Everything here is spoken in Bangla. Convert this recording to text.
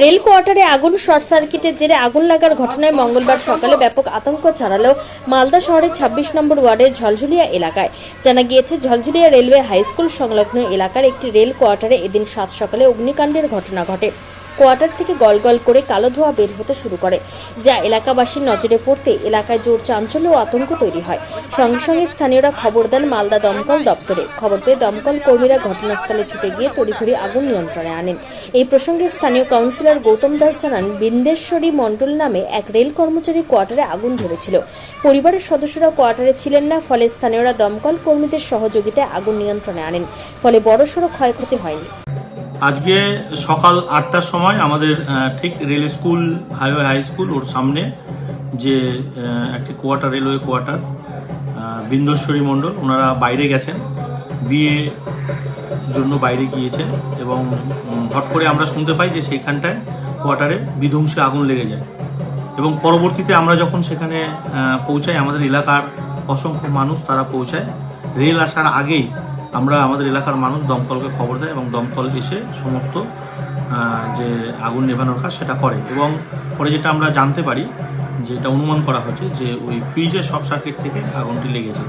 রেল কোয়ার্টারে আগুন, শর্ট সার্কিটের জেরে আগুন লাগার ঘটনায় মঙ্গলবার সকালে ব্যাপক আতঙ্ক ছড়ালো মালদা শহরের ২৬ নম্বর ওয়ার্ডের ঝলঝুলিয়া এলাকায়। জানা গিয়েছে, ঝলঝুলিয়া রেলওয়ে হাই স্কুল সংলগ্ন এলাকার একটি রেল কোয়ার্টারে এদিন সাত সকালে অগ্নিকাণ্ডের ঘটনা ঘটে। কোয়ার্টার থেকে গলগল করে কালো ধোঁয়া বের হতে শুরু করে, যা এলাকাবাসীর নজরে পড়তে এলাকায় জোর চাঞ্চল্য ও আতঙ্ক তৈরি হয়। সঙ্গে সঙ্গে স্থানীয়রা খবর দেন মালদা দমকল দপ্তরে। খবর পেয়ে দমকল কর্মীরা ঘটনাস্থলে ছুটে গিয়ে তড়িঘড়ি আগুন নিয়ন্ত্রণে আনেন। এই প্রসঙ্গে স্থানীয় কাউন্সিলর গৌতম দাস জানান বিন্দেশ্বরী মণ্ডল নামে এক রেল কর্মচারী কোয়ার্টারে আগুন ধরেছিল। পরিবারের সদস্যরা কোয়ার্টারে ছিলেন না ফলে স্থানীয়রা দমকল কর্মীদের সহযোগিতায় আগুন নিয়ন্ত্রণে আনেন ফলে বড়সড় ক্ষয়ক্ষতি হয়নি। আজকে সকাল আটটার সময় আমাদের ঠিক rail school highway high school ওর সামনে যে একটি কোয়ার্টার রেলওয়ে কোয়ার্টার আহ, বিন্দেশ্বরী মণ্ডল ওনারা বাইরে গেছেন। বিয়ে জন্য বাইরে গিয়েছেন এবং হট করে আমরা শুনতে পাই যে সেখানটায় কোয়ার্টারে বিধ্বংসী আগুন লেগে যায়। এবং পরবর্তীতে আমরা যখন সেখানে পৌঁছাই, আমাদের এলাকার অসংখ্য মানুষ তারা পৌঁছায়। রেল আসার আগেই আমরা আমাদের এলাকার মানুষ দমকলকে খবর দেয় এবং দমকল এসে সমস্ত যে আগুন নেভানোর কাজ সেটা করে। এবং পরে যেটা আমরা জানতে পারি, যেটা অনুমান করা হচ্ছে যে ওই ফ্রিজের শর্ট সার্কিট থেকে আগুনটি লেগেছে।